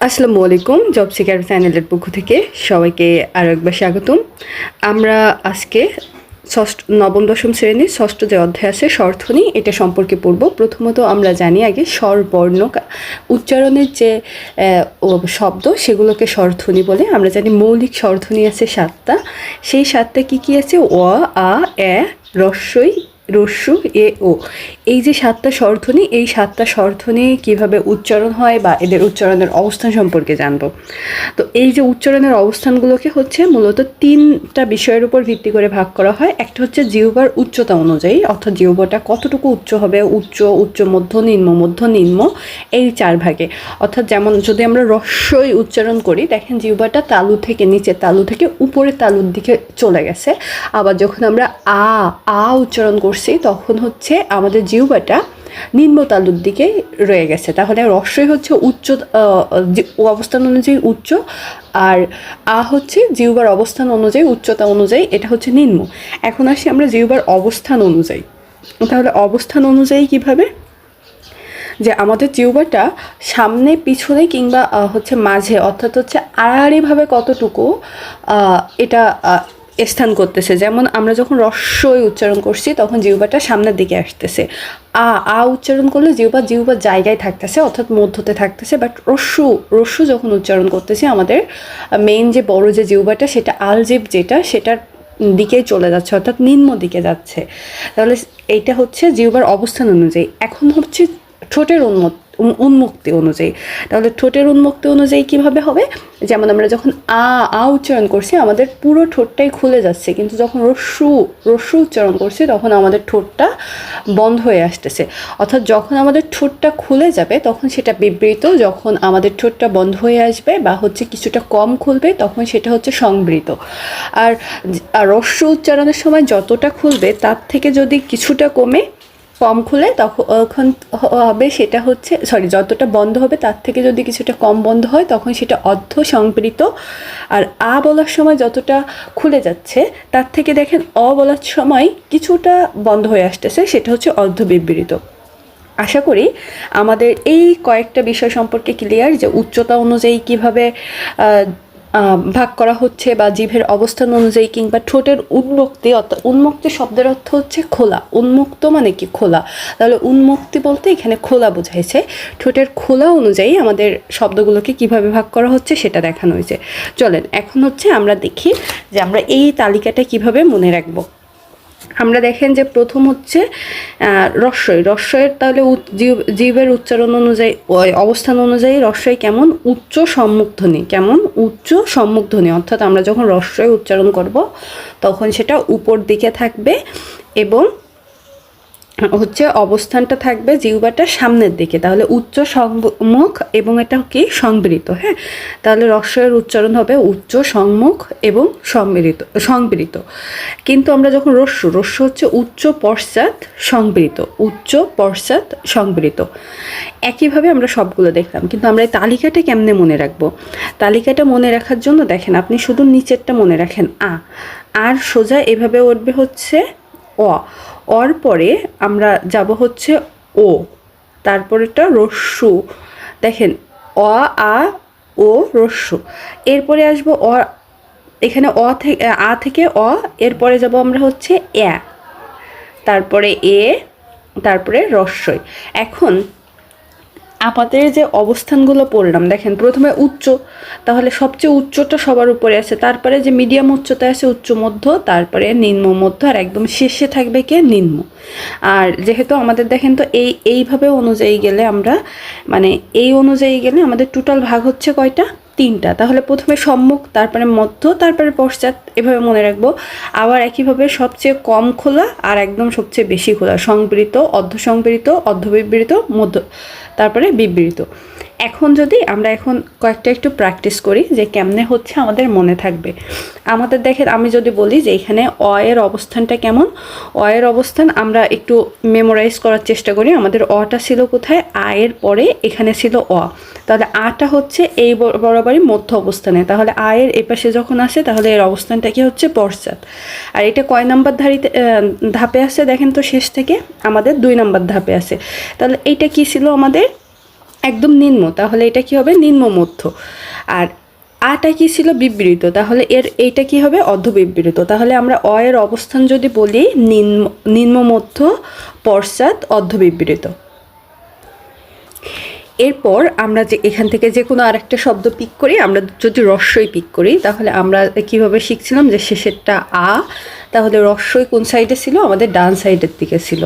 আসসালামু আলাইকুম job seeker চ্যানেলের পক্ষ থেকে সবাইকে আরও একবার স্বাগতম। আমরা আজকে ষষ্ঠ, নবম, দশম শ্রেণির ষষ্ঠ যে অধ্যায় আছে স্বরধ্বনি এটা সম্পর্কে পড়ব। প্রথমত আমরা জানি আগে স্বর বর্ণ উচ্চারণের যে শব্দ, সেগুলোকে স্বরধ্বনি বলে। আমরা জানি মৌলিক স্বরধ্বনি আছে সাতটা। সেই সাতটা কি কি আছে? অ আ, এ, রস্যই রস্যু, এ, ও। এই যে সাতটা স্বরধ্বনি, এই সাতটা স্বরধ্বনি কীভাবে উচ্চারণ হয় বা এদের উচ্চারণের অবস্থান সম্পর্কে জানব। তো এই যে উচ্চারণের অবস্থানগুলোকে হচ্ছে মূলত তিনটা বিষয়ের উপর ভিত্তি করে ভাগ করা হয়। একটা হচ্ছে জিহ্বার উচ্চতা অনুযায়ী, অর্থাৎ জিহ্বাটা কতটুকু উচ্চ হবে, উচ্চ উচ্চ, মধ্য, নিম্ন মধ্য, নিম্ন, এই চার ভাগে। অর্থাৎ যেমন যদি আমরা রস্যই উচ্চারণ করি, দেখেন জিহ্বাটা তালু থেকে নিচে, তালু থেকে উপরে তালুর দিকে চলে গেছে। আবার যখন আমরা আ আ উচ্চারণ করছি তখন হচ্ছে আমাদের জিহ্বাটা নিম্ন তালুর দিকে রয়ে গেছে। তাহলে রস্যই হচ্ছে উচ্চ অবস্থান অনুযায়ী উচ্চ, আর আ হচ্ছে জিহ্বার অবস্থান অনুযায়ী, উচ্চতা অনুযায়ী, এটা হচ্ছে নিম্ন। এখন আসি আমরা জিহ্বার অবস্থান অনুযায়ী। তাহলে অবস্থান অনুযায়ী কীভাবে? যে আমাদের জিহ্বাটা সামনে, পিছনে কিংবা হচ্ছে মাঝে, অর্থাৎ হচ্ছে আড়াআড়িভাবে কতটুকু এটা স্থান করতেছে। যেমন আমরা যখন রস্যই উচ্চারণ করছি, তখন জিহ্বাটা সামনের দিকে আসতেছে। আ আ উচ্চারণ করলে জিহ্বা জিহ্বা জায়গায় থাকতেছে, অর্থাৎ মধ্যতে থাকতেছে। বাট রস্যু রস্যু যখন উচ্চারণ করতেছি, আমাদের মেইন যে বড় যে জিহ্বাটা, সেটা আলজিব যেটা, সেটার দিকেই চলে যাচ্ছে, অর্থাৎ নিম্ন দিকে যাচ্ছে। তাহলে এইটা হচ্ছে জিহ্বার অবস্থান অনুযায়ী। এখন হচ্ছে ঠোঁটের উন্মত উন- উন্মুক্তি অনুযায়ী। তাহলে ঠোঁটের উন্মুক্তি অনুযায়ী কীভাবে হবে? যেমন আমরা যখন আ আ উচ্চারণ করছি, আমাদের পুরো ঠোঁটটাই খুলে যাচ্ছে। কিন্তু যখন রস্যু রস্যু উচ্চারণ করছি, তখন আমাদের ঠোঁটটা বন্ধ হয়ে আসতেছে। অর্থাৎ যখন আমাদের ঠোঁটটা খুলে যাবে, তখন সেটা বিবৃত। যখন আমাদের ঠোঁটটা বন্ধ হয়ে আসবে বা হচ্ছে কিছুটা কম খুলবে, তখন সেটা হচ্ছে সংবৃত। আর রস্য উচ্চারণের সময় যতটা খুলবে, তার থেকে যদি কিছুটা কমে কম খুলে তখন হবে সেটা হচ্ছে সরি যতটা বন্ধ হবে তার থেকে যদি কিছুটা কম বন্ধ হয় তখন সেটা অর্ধ সংবৃত আর আ বলার সময় যতটা খুলে যাচ্ছে তার থেকে দেখেন অ বলার সময় কিছুটা বন্ধ হয়ে আসতেছে, সেটা হচ্ছে অর্ধ বিবৃত। আশা করি আমাদের এই কয়েকটা বিষয় সম্পর্কে ক্লিয়ার যে উচ্চতা অনুযায়ী কীভাবে ভাগ করা হচ্ছে বা জিভের অবস্থান অনুযায়ী কিংবা ঠোঁটের উন্মুক্তি অর্থাৎ উন্মুক্তি শব্দের অর্থ হচ্ছে খোলা। উন্মুক্ত মানে কি? খোলা। তাহলে উন্মুক্তি বলতে এখানে খোলা বোঝাইছে। ঠোঁটের খোলা অনুযায়ী আমাদের শব্দগুলোকে কীভাবে ভাগ করা হচ্ছে সেটা দেখানো হয়েছে। চলেন, এখন হচ্ছে আমরা দেখি যে আমরা এই তালিকাটা কীভাবে মনে রাখব। আমরা দেখেন যে প্রথম হচ্ছে রস্বই রস্বয়ের তাহলে জীবের উচ্চারণ অনুযায়ী অবস্থান অনুযায়ী রস্যই কেমন? উচ্চ সম্মুখধ্বনি কেমন? উচ্চ সম্মুখধ্বনি অর্থাৎ আমরা যখন রস্যই উচ্চারণ করব, তখন সেটা উপর দিকে থাকবে এবং হচ্ছে অবস্থানটা থাকবে জিহ্বাটা সামনের দিকে। তাহলে উচ্চ সম্মুখ এবং এটা কি? সংবৃত হ্যাঁ? তাহলে রস্যের উচ্চারণ হবে উচ্চ সংমুখ এবং সম্মিলিত, সংবৃত। কিন্তু আমরা যখন রস্য রস্য হচ্ছে উচ্চ পশ্চাৎ সংবৃত, উচ্চ পশ্চাৎ সংবৃত। একইভাবে আমরা সবগুলো দেখলাম, কিন্তু আমরা এই তালিকাটা কেমনে মনে রাখব? তালিকাটা মনে রাখার জন্য দেখেন, আপনি শুধু নিচেরটা মনে রাখেন, আ। আর সোজা এভাবে উঠবে হচ্ছে অ। অর পরে আমরা যাব হচ্ছে ও তারপরেটা রস্যু। দেখেন, অ, আ, ও, রস্যু। এরপরে আসব অ, এখানে অ থেকে আ থেকে অ, এরপরে যাব আমরা হচ্ছে এ। তারপরে এ, তারপরে রস্যই। এখন আমাদের যে অবস্থানগুলো পড়লাম, দেখেন প্রথমে উচ্চ, তাহলে সবচেয়ে উচ্চটা সবার উপরে আছে, তারপরে যে মিডিয়াম উচ্চতা আছে উচ্চ মধ্য, তারপরে নিম্ন মধ্য, আর একদম শেষে থাকবে কে? নিম্ন। আর যেহেতু আমাদের দেখেন তো এই, এইভাবে অনুযায়ী গেলে আমরা মানে এই অনুযায়ী গেলে আমাদের টোটাল ভাগ হচ্ছে কয়টা? তিনটা। তাহলে প্রথমে সম্মুখ, তারপরে মধ্য, তারপরে পশ্চাৎ, এভাবে মনে রাখব। আবার একইভাবে সবচেয়ে কম খোলা আর একদম সবচেয়ে বেশি খোলা। সংবৃত অর্ধ সংবৃত অর্ধবিবৃত, মধ্য, তারপরে বিবৃত। এখন যদি আমরা এখন কয়েকটা একটু প্র্যাকটিস করি যে কেমনে হচ্ছে আমাদের মনে থাকবে। আমাদের দেখেন, আমি যদি বলি যে এখানে অ এর অবস্থানটা কেমন? অ এর অবস্থান আমরা একটু মেমোরাইজ করার চেষ্টা করি, আমাদের অটা ছিল কোথায়? আ এর পরে এখানে ছিল অ। তাহলে আটা হচ্ছে এই বর- বরাবরই মধ্য অবস্থানে। তাহলে আয়ের এপাশে যখন আসে, তাহলে এর অবস্থানটা কি হচ্ছে? পশ্চাৎ। আর এটা কয় নাম্বার ধারিতে ধাপে আসে দেখেন তো শেষ থেকে? আমাদের দুই নাম্বার ধাপে আসে। তাহলে এইটা কি ছিল আমাদের? একদম নিম্ন, তাহলে এটা কি হবে? নিম্ন মধ্য। আর আটা কি ছিল বিবৃত? তাহলে এর, এইটা কি হবে? অর্ধবিবৃত। তাহলে আমরা অ এর অবস্থান যদি বলি, নিম্ন নিম্ন মধ্য, পশ্চাৎ, অর্ধবিবৃত। এরপর আমরা যে, এখান থেকে যে কোনো আরেকটা শব্দ পিক করি, আমরা যদি রস্যই পিক করি, তাহলে আমরা কীভাবে শিখছিলাম যে শেষেরটা আ, তাহলে রস্যই কোন সাইডে ছিল? আমাদের ডান সাইডের দিকে ছিল।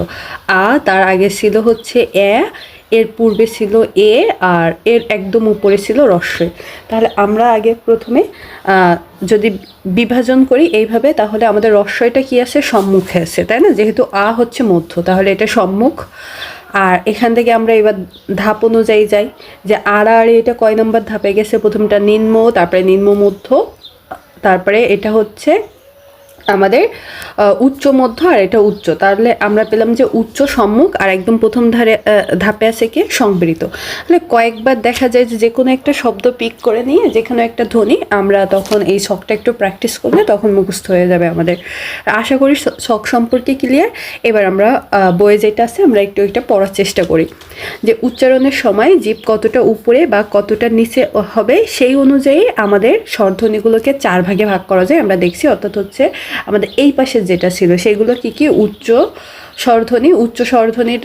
আ, তার আগে ছিল হচ্ছে এ এর পূর্বে ছিল এ আর এর একদম উপরে ছিল রস্যই তাহলে আমরা আগে প্রথমে যদি বিভাজন করি এইভাবে, তাহলে আমাদের রস্যইটা কি আছে? সম্মুখে আছে, তাই না? যেহেতু আ হচ্ছে মধ্য, তাহলে এটা সম্মুখ। আর এখান থেকে আমরা এবার ধাপ অনুযায়ী যাই, যে আর আর এটা কয় নম্বর ধাপে গেছে? প্রথমটা নিম্ন, তারপরে নিম্ন মধ্য, তারপরে এটা হচ্ছে আমাদের উচ্চ, মধ্য আর এটা উচ্চ। তাহলে আমরা পেলাম যে উচ্চ সম্মুখ আর একদম প্রথম ধারে ধাপে আছে কি? সংবৃত। তাহলে কয়েকবার দেখা যায় যে যে কোনো একটা শব্দ পিক করে নিয়ে যে কোনো একটা ধ্বনি আমরা তখন এই শখটা একটু প্র্যাকটিস করলে তখন মুখস্থ হয়ে যাবে আমাদের। আশা করি শখ সম্পর্কে ক্লিয়ার এবার আমরা বইয়ে যেটা আছে আমরা একটু একটা পড়ার চেষ্টা করি। যে উচ্চারণের সময় জীব কতটা উপরে বা কতটা নিচে হবে সেই অনুযায়ী আমাদের স্বরধ্বনিগুলোকে চার ভাগে ভাগ করা যায়। আমরা দেখছি অর্থাৎ হচ্ছে আমাদের এই পাশে যেটা ছিল, সেগুলো কি কি? উচ্চ স্বরধ্বনি, উচ্চ স্বরধ্বনির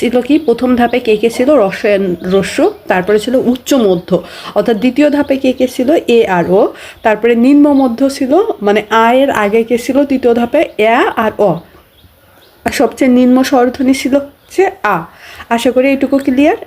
ছিল কি? প্রথম ধাপে কে কে ছিল? রসায়ন রস্য, তারপরে ছিল উচ্চ মধ্য, অর্থাৎ দ্বিতীয় ধাপে কে কে ছিল? এ আর ও, তারপরে নিম্ন মধ্য ছিল মানে আয়ের আগে কে ছিল? তৃতীয় ধাপে এ, আর অ। সবচেয়ে নিম্ন স্বরধ্বনি ছিল হচ্ছে আ। আশা করি এটুকু ক্লিয়ার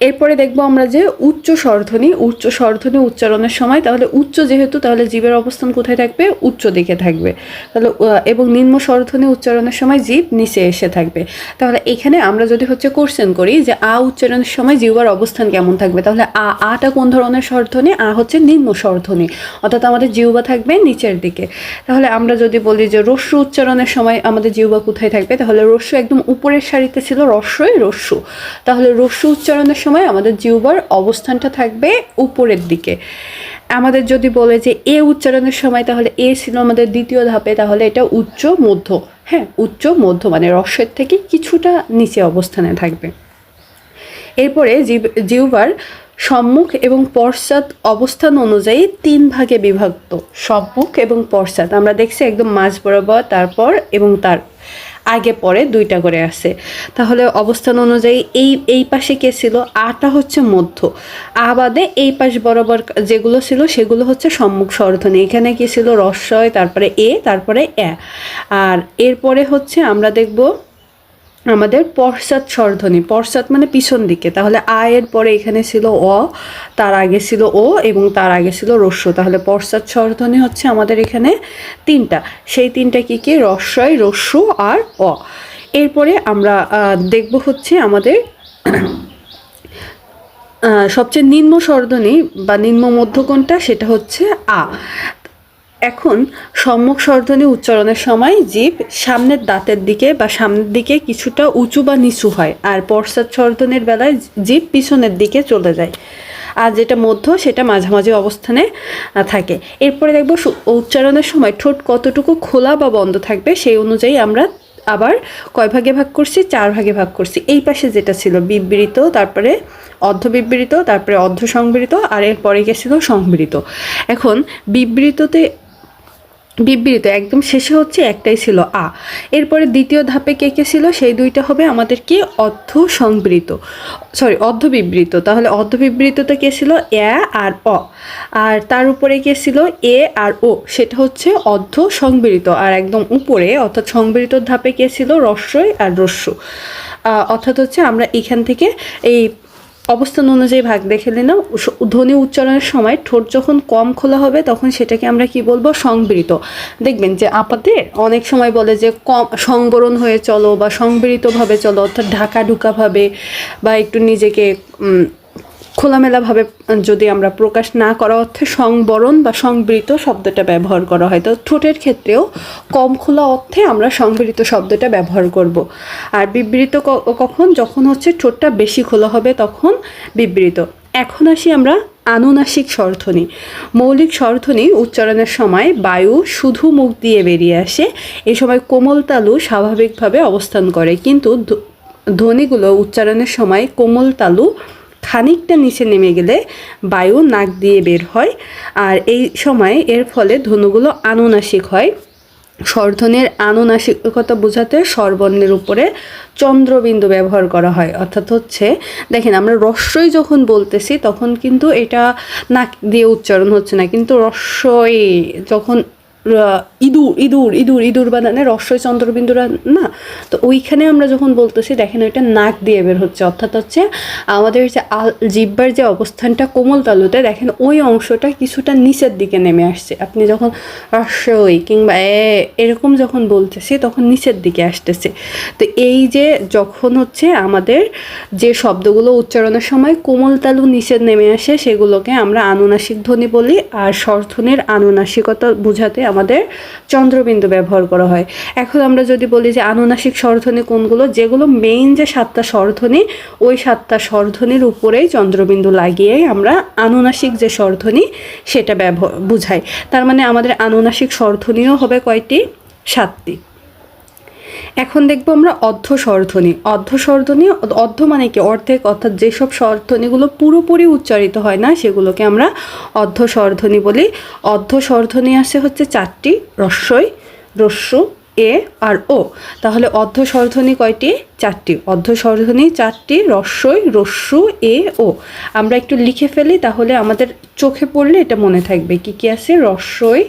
এরপরে দেখব আমরা যে উচ্চ স্বরধ্বনি উচ্চ স্বরধ্বনি উচ্চারণের সময়, তাহলে উচ্চ যেহেতু, তাহলে জীবের অবস্থান কোথায় থাকবে? উচ্চ দিকে থাকবে। তাহলে এবং নিম্ন স্বরধ্বনি উচ্চারণের সময় জীব নিচে এসে থাকবে। তাহলে এখানে আমরা যদি হচ্ছে কোশ্চেন করি যে আ উচ্চারণের সময় জিহ্বার অবস্থান কেমন থাকবে? তাহলে আ আটা কোন ধরনের স্বরধ্বনি? আ হচ্ছে নিম্ন স্বরধ্বনি। অর্থাৎ আমাদের জিহ্বা থাকবে নিচের দিকে। তাহলে আমরা যদি বলি যে রস্যু উচ্চারণের সময় আমাদের জিহ্বা কোথায় থাকবে? তাহলে রস্যু একদম উপরের সারিতে ছিল রস্যই রস্যু। তাহলে রস্য উচ্চারণের সময় আমাদের জিহ্বার অবস্থানটা থাকবে উপরের দিকে। আমাদের যদি বলে যে এ উচ্চারণের সময় তাহলে এ ছিল আমাদের দ্বিতীয় ধাপে, তাহলে এটা উচ্চ, মধ্য। হ্যাঁ উচ্চ, মধ্য মানে রস্যের থেকে কিছুটা নিচে অবস্থানে থাকবে। এরপরে জিহ্বার সম্মুখ এবং পশ্চাৎ অবস্থান অনুযায়ী তিন ভাগে বিভক্ত। সম্মুখ এবং পশ্চাৎ, আমরা দেখছি একদম মাঝ বরাবর, তারপর এবং তার আগে পরে দুইটা করে আসে তাহলে অবস্থান অনুযায়ী এই এই পাশে কে ছিল? আটা হচ্ছে মধ্য। আ বাদে এই পাশ বরাবর যেগুলো ছিল সেগুলো হচ্ছে সম্মুখ স্বরধ্বনি। এখানে কি ছিল? রস্বয়, তারপরে এ তারপরে এ। আর এরপরে হচ্ছে আমরা দেখব আমাদের পশ্চাৎ স্বরধ্বনি, পশ্চাৎ মানে পিছন দিকে। তাহলে আয়ের পরে এখানে ছিল অ, তার আগে ছিল ও এবং তার আগে ছিল রস্য। তাহলে পশ্চাৎ স্বরধ্বনি হচ্ছে আমাদের এখানে তিনটা। সেই তিনটা কি কি? রস্যই রস্য আর অ। এরপরে আমরা দেখব হচ্ছে আমাদের সবচেয়ে নিম্ন স্বরধ্বনি বা নিম্ন মধ্য কোনটা সেটা হচ্ছে আ। এখন সম্মুখ স্বরধ্বনি উচ্চারণের সময় জীব সামনের দাঁতের দিকে বা সামনের দিকে কিছুটা উঁচু বা নিচু হয়, আর পশ্চাৎ স্বরধ্বনির বেলায় জীব পিছনের দিকে চলে যায়। আর যেটা মধ্য, সেটা মাঝামাঝি অবস্থানে থাকে। এরপরে দেখব উচ্চারণের সময় ঠোঁট কতটুকু খোলা বা বন্ধ থাকবে, সেই অনুযায়ী আমরা আবার কয় ভাগে ভাগ করছি? চার ভাগে ভাগ করছি। এই পাশে যেটা ছিল বিবৃত, তারপরে অর্ধবিবৃত, তারপরে অর্ধ সংবৃত আর এরপরে গেছিল সংবৃত। এখন বিবৃততে বিবৃত, একদম শেষে হচ্ছে একটাই ছিল আ। এরপরে দ্বিতীয় ধাপে কে কে ছিল? সেই দুইটা হবে আমাদের কি? অর্ধ সংবৃত সরি অর্ধ বিবৃত তাহলে অর্ধ বিবৃততে কে ছিল? এ আর অ। আর তার উপরে কে ছিল? এ আর ও। সেটা হচ্ছে অর্ধ সংবৃত আর একদম উপরে, অর্থাৎ সংবৃত ধাপে কে ছিল? রস্যই আর রস্য। অর্থাৎ হচ্ছে আমরা এখান থেকে এই অবস্থান অনুযায়ী ভাগ দেখে নিলাম। ধ্বনি উচ্চারণের সময় ঠোঁট যখন কম খোলা হবে, তখন সেটাকে আমরা কি বলব? সংবৃত। দেখবেন যে আপাতে অনেক সময় বলে যে কম, সংবরণ হয়ে চলো বা সংবৃতভাবে চলো, অর্থাৎ ঢাকা ঢুকাভাবে বা একটু নিজেকে খোলামেলাভাবে যদি আমরা প্রকাশ না করা অর্থে সংবরণ বা সংবৃত শব্দটা ব্যবহার করা হয়, তো ঠোঁটের ক্ষেত্রেও কম খোলা অর্থে আমরা সংবৃত শব্দটা ব্যবহার করব। আর বিবৃত কখন? যখন হচ্ছে ঠোঁটটা বেশি খোলা হবে, তখন বিবৃত। এখন আসি আমরা আনুনাসিক স্বরধ্বনি। মৌলিক স্বরধ্বনি উচ্চারণের সময় বায়ু শুধু মুখ দিয়ে বেরিয়ে আসে এই সময় কোমল তালু স্বাভাবিকভাবে অবস্থান করে। কিন্তু ধ্বনিগুলো উচ্চারণের সময় কোমল তালু খানিকটা নিচে নেমে গেলে বায়ু নাক দিয়ে বের হয় আর এই সময় এর ফলে ধনুগুলো আনুনাসিক হয়। স্বরধ্বনির আনুনাসিকতা বোঝাতে স্বরবর্ণের উপরে চন্দ্রবিন্দু ব্যবহার করা হয়। অর্থাৎ হচ্ছে, দেখেন আমরা রস্যই যখন বলতেছি তখন কিন্তু এটা নাক দিয়ে উচ্চারণ হচ্ছে না, কিন্তু রস্যই যখন ইঁদুর ইঁদুর ইঁদুর ইঁদুর বানানে রস্যই চন্দ্রবিন্দুরা, না? তো ওইখানে আমরা যখন বলতেছি, দেখেন ওইটা নাক দিয়ে বের হচ্ছে, অর্থাৎ হচ্ছে আমাদের যে আল- জিব্বার যে অবস্থানটা কোমল তালুতে, দেখেন ওই অংশটা কিছুটা নিচের দিকে নেমে আসছে। আপনি যখন রস্যই কিংবা এ, এরকম যখন বলতেছি, তখন নিচের দিকে আসতেছে। তো এই যে যখন হচ্ছে আমাদের যে শব্দগুলো উচ্চারণের সময় কোমল তালু নিচে নেমে আসে, সেগুলোকে আমরা আনুনাসিক ধ্বনি বলি, আর স্বরধ্বনির আনুনাসিকতা বোঝাতে আমাদের চন্দ্রবিন্দু ব্যবহার করা হয়। এখন আমরা যদি বলি যে আনুনাসিক স্বরধ্বনি কোনগুলো, যেগুলো মেইন যে সাতটা স্বরধ্বনি, ওই সাতটা স্বরধ্বনির উপরেই চন্দ্রবিন্দু লাগিয়ে আমরা আনুনাসিক যে স্বরধ্বনি সেটা ব্যবহার বুঝাই। তার মানে আমাদের আনুনাসিক স্বরধ্বনিও হবে কয়টি? সাতটি। এখন দেখব আমরা অর্ধ স্বরধ্বনি অর্ধ মানে কি? অর্ধেক, অর্থাৎ যেসব স্বরধ্বনিগুলো পুরোপুরি উচ্চারিত হয় না, সেগুলোকে আমরা অর্ধ স্বরধ্বনি বলি। অর্ধ স্বরধ্বনি আছে হচ্ছে চারটি, রস্যই, রস্যু, এ আর ও। তাহলে অর্ধ স্বরধ্বনি কয়টি? চারটি। অর্ধ স্বরধ্বনি চারটি, রস্যই, রস্যু, এ, ও। আমরা একটু লিখে ফেলি, তাহলে আমাদের চোখে পড়লে এটা মনে থাকবে। কি কি আছে? রস্যই,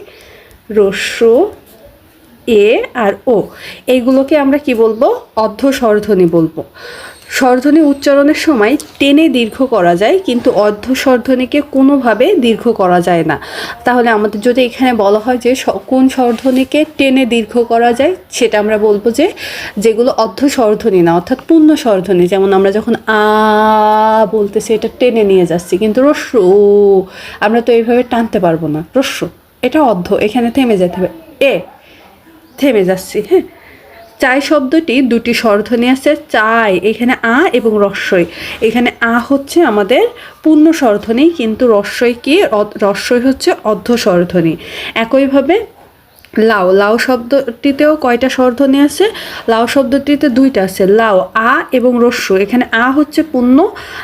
রস্যু এ আর ও। এইগুলোকে আমরা কি বলব? অর্ধ স্বরধ্বনি বলব। স্বরধ্বনি উচ্চারণের সময় টেনে দীর্ঘ করা যায়, কিন্তু অর্ধ স্বরধ্বনিকে কোনোভাবে দীর্ঘ করা যায় না। তাহলে আমাদের যদি এখানে বলা হয় যে কোন স্বরধ্বনিকে টেনে দীর্ঘ করা যায়, সেটা আমরা বলব যে যেগুলো অর্ধ স্বরধ্বনি না, অর্থাৎ পূর্ণ স্বরধ্বনি যেমন আমরা যখন আ বলতেছি, এটা টেনে নিয়ে যাচ্ছি, কিন্তু রস্য, আমরা তো এইভাবে টানতে পারব না। রস্য, এটা অর্ধ, এখানে থেমে যেতে হবে। এ থেমে যাচ্ছি হ্যাঁ। চাই শব্দটি দুটি স্বরধ্বনি আছে, চাই, এখানে আ এবং রস্বই এখানে আ হচ্ছে আমাদের পূর্ণ স্বরধ্বনি কিন্তু রস্বই কি? রস্বই হচ্ছে অর্ধ স্বরধ্বনি একইভাবে লাউ লাউ শব্দটিতেও কয়টা স্বরধ্বনি আছে? লাউ শব্দটিতে দুইটা আছে লাউ আ এবং রস্যু। এখানে আ হচ্ছে পূর্ণ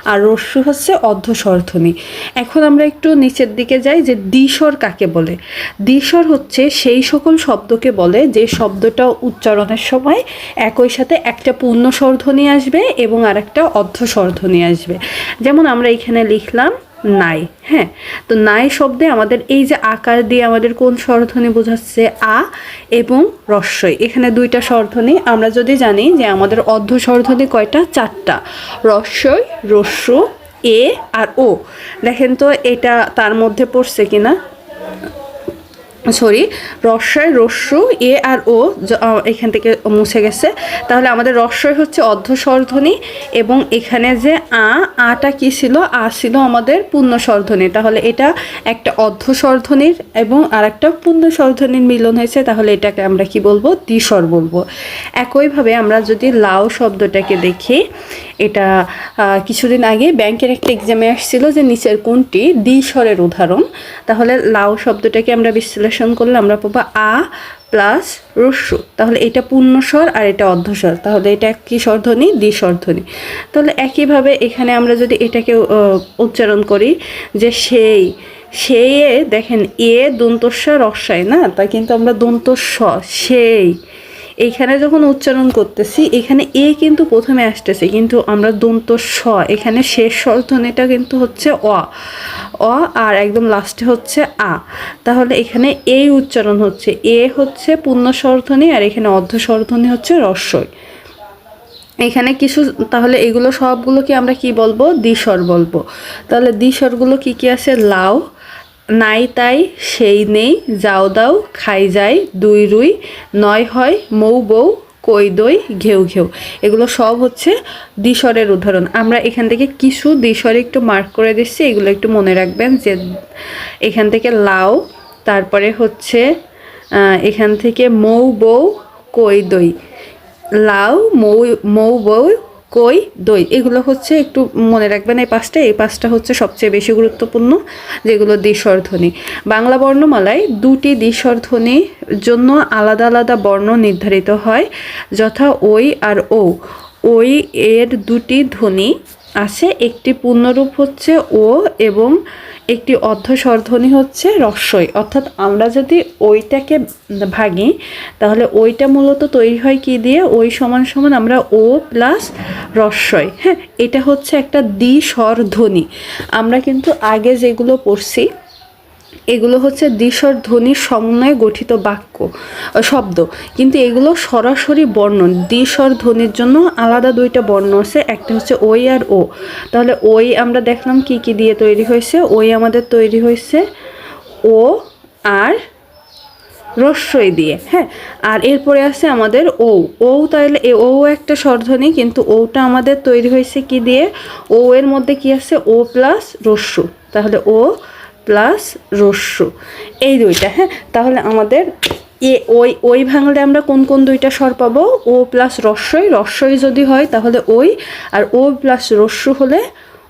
আর রস্যু হচ্ছে অর্ধ স্বরধ্বনি এখন আমরা একটু নিচের দিকে যাই যে দ্বিস্বর কাকে বলে? দ্বিস্বর হচ্ছে সেই সকল শব্দকে বলে যে শব্দটা উচ্চারণের সময় একই সাথে একটা পূর্ণ স্বরধ্বনি আসবে এবং আরেকটা অর্ধ স্বরধ্বনি আসবে। যেমন আমরা এখানে লিখলাম নাই হ্যাঁ? তো নাই শব্দে আমাদের এই যে আকার দিয়ে আমাদের কোন স্বরধ্বনি বোঝাচ্ছে আ এবং রস্যই এখানে দুইটা স্বরধ্বনি। আমরা যদি জানি যে আমাদের অর্ধ স্বরধ্বনি কয়টা? চারটা। রস্যই রস্য এ আর ও। দেখেন তো এটা তার মধ্যে পড়ছে কিনা? সরি রস্যয় রস্যু, এ আর ও এখান থেকে মুছে গেছে। তাহলে আমাদের রস্যই হচ্ছে অর্ধ স্বরধ্বনি এবং এখানে যে আ, আটা কি ছিল? আ ছিল আমাদের পূর্ণ স্বরধ্বনি তাহলে এটা একটা অর্ধ স্বরধ্বনির এবং আর একটা পূর্ণ স্বরধ্বনির মিলন হয়েছে। তাহলে এটাকে আমরা কি বলব? দ্বিস্বর বলব। একইভাবে আমরা যদি লাউ শব্দটাকে দেখি এটা কিছুদিন আগে ব্যাংকের একটা এক্সামে আসছিল যে নিচের কোনটি? দ্বিস্বরের উদাহরণ। তাহলে লাউ শব্দটাকে আমরা বিশ্লেষণ করলে আমরা পাবো আ প্লাস রস্যু। তাহলে এটা পূর্ণস্বর আর এটা অর্ধস্বর। তাহলে এটা কি স্বরধ্বনি? দ্বিস্বরধ্বনি তাহলে একইভাবে এখানে আমরা যদি এটাকে উচ্চারণ করি যে সেই সেই দেখেন এ দন্তস্ব রস্যায় না? তা কিন্তু আমরা দন্তস্ব সেই এইখানে যখন উচ্চারণ করতেছি, এখানে এ কিন্তু প্রথমে আসতেছে, কিন্তু আমরা দন্ত স, এখানে শেষ স্বরধ্বনিটা কিন্তু হচ্ছে অ। অ আর একদম লাস্টে হচ্ছে আ। তাহলে এখানে এই উচ্চারণ হচ্ছে, এ হচ্ছে পূর্ণ স্বরধ্বনি আর এখানে অর্ধ স্বরধ্বনি হচ্ছে রস্যই। এখানে কিছু, তাহলে এগুলো সবগুলোকে আমরা কি বলব? দ্বিস্বর বলব। তাহলে দ্বিস্বরগুলো কি কি আছে? লাউ নাই তাই সেই নেই, যাও দাও, খাই যাই, দুই রুই, নয় হয় মৌ বউ কই দই, ঘেউ ঘেউ। এগুলো সব হচ্ছে দ্বিস্বরের উদাহরণ। আমরা এখান থেকে কিছু দ্বিস্বরে একটু মার্ক করে দিচ্ছি, এগুলো একটু মনে রাখবেন যে এখান থেকে লাউ, তারপরে হচ্ছে এখান থেকে মৌ বউ কই দই। লাউ, মৌ মৌ বউ কই, দই, এগুলো হচ্ছে একটু মনে রাখবেন এই পাঁচটা এই পাঁচটা হচ্ছে সবচেয়ে বেশি গুরুত্বপূর্ণ, যেগুলো দ্বিস্বরধ্বনি বাংলা বর্ণমালায় দুটি দ্বিস্বরধ্বনির জন্য আলাদা আলাদা বর্ণ নির্ধারিত হয়, যথা ওই আর ও ওই এর দুটি ধ্বনি আছে, একটি পূর্ণরূপ হচ্ছে ও এবং একটি অর্ধস্বরধ্বনি হচ্ছে রস্বই অর্থাৎ আমরা যদি ওইটাকে ভাগি, তাহলে ওইটা মূলত তৈরি হয় কি দিয়ে? ওই সমান সমান আমরা ও প্লাস রস্বই হ্যাঁ এটা হচ্ছে একটা দ্বি স্বর ধ্বনি আমরা কিন্তু আগে যেগুলো পড়ছি এগুলো হচ্ছে দ্বিস্বর ধ্বনির সমন্বয়ে গঠিত বাক্য শব্দ। কিন্তু এগুলো সরাসরি বর্ণ। দ্বিস্বর ধ্বনির জন্য আলাদা দুইটা বর্ণ আছে, একটা হচ্ছে ওই আর ও। তাহলে ওই আমরা দেখলাম কি কি দিয়ে তৈরি হয়েছে? ওই আমাদের তৈরি হয়েছে ও আর রস্যই দিয়ে হ্যাঁ? আর এরপরে আছে আমাদের ও ও তাহলে এ ও একটা স্বরধ্বনি, কিন্তু ওটা আমাদের তৈরি হয়েছে কি দিয়ে? ও এর মধ্যে কি আছে? ও প্লাস রস্যু। তাহলে ও প্লাস রস্যু। এই দুইটা হ্যাঁ? তাহলে আমাদের এ ওই ওই ভাঙলে আমরা কোন কোন দুইটা স্বর পাবো? ও প্লাস রস্যই রস্যই যদি হয় তাহলে ওই, আর ও প্লাস রস্যু হলে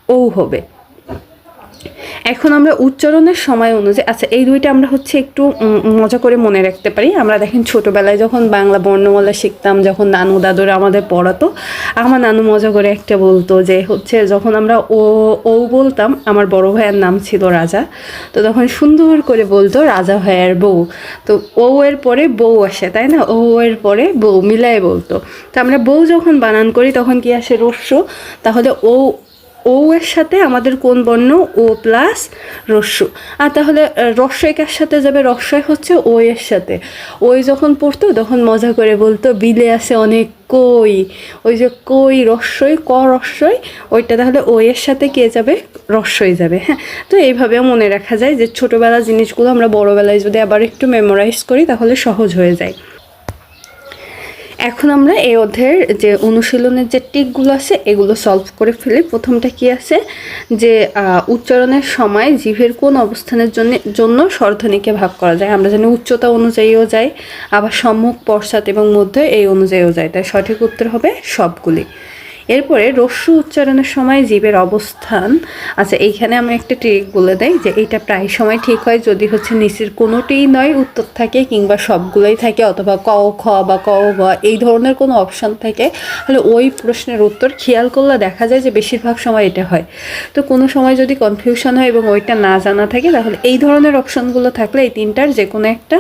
ও হবে। এখন আমরা উচ্চারণের সময় অনুযায়ী আচ্ছা এই দুইটা আমরা হচ্ছে একটু মজা করে মনে রাখতে পারি। আমরা দেখেন ছোটোবেলায় যখন বাংলা বর্ণমালা শিখতাম, যখন নানু দাদুরা আমাদের পড়াতো, আমার নানু মজা করে একটা বলতো যে হচ্ছে যখন আমরা ও ও বলতাম, আমার বড় ভাইয়ের নাম ছিল রাজা। তো তখন সুন্দর করে বলতো, রাজা ভাইয়ের বউ। তো ও এর পরে বউ আসে, তাই না? ও এর পরে বউ মিলায় বলতো। তো আমরা বউ যখন বানান করি, তখন কি আসে রস্য তাহলে ও ও এর সাথে আমাদের কোন বর্ণ? ও প্লাস রস্যু। আর তাহলে রস্যই সাথে যাবে রস্যই হচ্ছে ও এর সাথে। ওই যখন পড়তো, তখন মজা করে বলতো, বিলে আছে অনেক কই। ওই যে কই রস্যই, ক রস্যই, ওইটা তাহলে ও এর সাথে কে যাবে? রস্যই যাবে হ্যাঁ? তো এইভাবেও মনে রাখা যায় যে ছোটোবেলার জিনিসগুলো আমরা বড়োবেলায় যদি আবার একটু মেমোরাইজ করি, তাহলে সহজ হয়ে যায়। এখন আমরা এই অধ্যায়ের যে অনুশীলনের যে টিকগুলো আছে, এগুলো সলভ করে ফেলি। প্রথমটা কি আছে? যে উচ্চারণের সময় জিভের কোন অবস্থানের জন্য জন্য স্বরধ্বনিকে ভাগ করা যায়। আমরা জানি উচ্চতা অনুযায়ীও যায়, আবার সম্মুখ পশ্চাৎ এবং মধ্যে এই অনুযায়ীও যায়। তাই সঠিক উত্তর হবে সবগুলি। এরপরে রস্যু উচ্চারণের সময় জীবের অবস্থান। আচ্ছা এইখানে আমি একটা ট্রিক বলে দেই যে এটা প্রায় সময় ঠিক হয় যদি হচ্ছে নিচের কোনোটিই নয়, উত্তর থাকে কিংবা সবগুলোই থাকে অথবা ক, খ বা ক, গ এই ধরনের কোনো অপশন থাকে। তাহলে ওই প্রশ্নের উত্তর খেয়াল করলে দেখা যায় যে বেশিরভাগ সময় এটা হয়। তো কোনো সময় যদি কনফিউশন হয় এবং ওইটা না জানা থাকে, তাহলে এই ধরনের অপশনগুলো থাকলে এই তিনটার যে কোনো একটা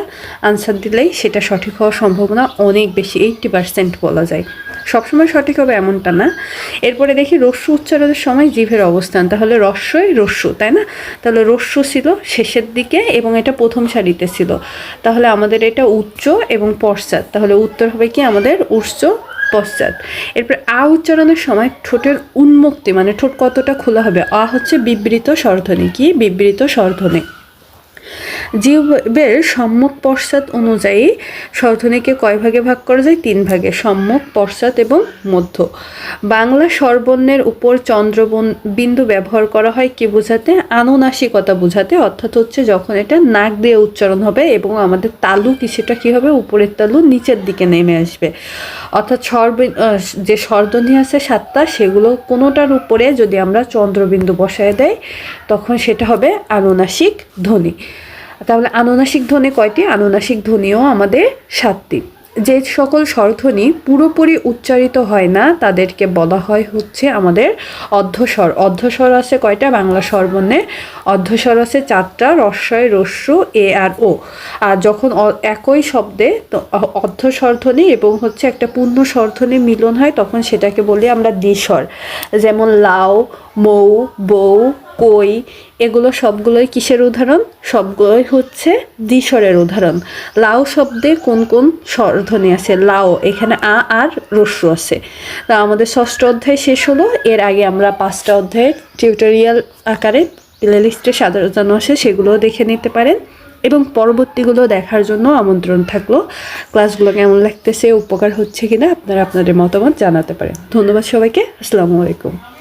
আনসার দিলেই সেটা সঠিক হওয়ার সম্ভাবনা অনেক বেশি এইটটি পার্সেন্ট বলা যায়। সবসময় সঠিক হবে এমনটা না। এরপরে দেখি রস্যু উচ্চারণের সময় জিভের অবস্থান। তাহলে রস্যই রস্যু, তাই না? তাহলে রস্যু ছিল শেষের দিকে এবং এটা প্রথম সারিতে ছিল। তাহলে আমাদের এটা উচ্চ এবং পশ্চাৎ। তাহলে উত্তর হবে কি? আমাদের উচ্চ পশ্চাৎ। এরপর আ উচ্চারণের সময় ঠোঁটের উন্মুক্তি মানে ঠোঁট কতটা খোলা হবে? আ হচ্ছে বিবৃত স্বরধ্বনি। কি? বিবৃত স্বরধ্বনি। জীবের সম্মুখ পশ্চাৎ অনুযায়ী স্বরধ্বনিকে কয় ভাগে ভাগ করা যায়? তিন ভাগে, সম্মুখ, পশ্চাৎ এবং মধ্য। বাংলা স্বরবর্ণের উপর চন্দ্রবন বিন্দু ব্যবহার করা হয় কি বোঝাতে? আনুনাসিকতা বোঝাতে, অর্থাৎ হচ্ছে যখন এটা নাক দিয়ে উচ্চারণ হবে এবং আমাদের তালু কিছুটা কী হবে? উপরের তালু নিচের দিকে নেমে আসবে। অর্থাৎ স্বর যে স্বরধ্বনি আছে সাতটা, সেগুলো কোনোটার উপরে যদি আমরা চন্দ্রবিন্দু বসায় দেয়, তখন সেটা হবে আনুনাসিক ধ্বনি। তাহলে আনুনাসিক ধ্বনি কয়টি? আনুনাসিক ধ্বনিও আমাদের সাতটি। যে সকল স্বরধ্বনি পুরোপুরি উচ্চারিত হয় না, তাদেরকে বলা হয় হচ্ছে আমাদের অর্ধস্বর। অর্ধস্বর আছে কয়টা? বাংলা স্বরবর্ণে। অর্ধস্বর আছে চারটা, রস্বয়, রস্যু, এ আর ও। আর যখন একই শব্দে অর্ধস্বরধ্বনি এবং হচ্ছে একটা পূর্ণ স্বরধ্বনি মিলন হয়, তখন সেটাকে বলি আমরা দ্বিস্বর। যেমন লাউ, মৌ বউ কই, এগুলো সবগুলোই কিসের উদাহরণ? সবগুলোই হচ্ছে দ্বিস্বরের উদাহরণ। লাউ শব্দে কোন কোন স্বরধ্বনি আছে? লাউ এখানে আ আর রস্যু আছে। তা আমাদের ষষ্ঠ অধ্যায় শেষ হলো। এর আগে আমরা পাঁচটা অধ্যায়ের টিউটোরিয়াল আকারে প্লেলিস্টে সাজানো আছে, সেগুলোও দেখে নিতে পারেন। এবং পরবর্তীগুলো দেখার জন্য আমন্ত্রণ থাকল। ক্লাসগুলো কেমন লাগতেছে, উপকার হচ্ছে কিনা, আপনারা আপনাদের মতামত জানাতে পারেন। ধন্যবাদ সবাইকে। আসসালামু আলাইকুম।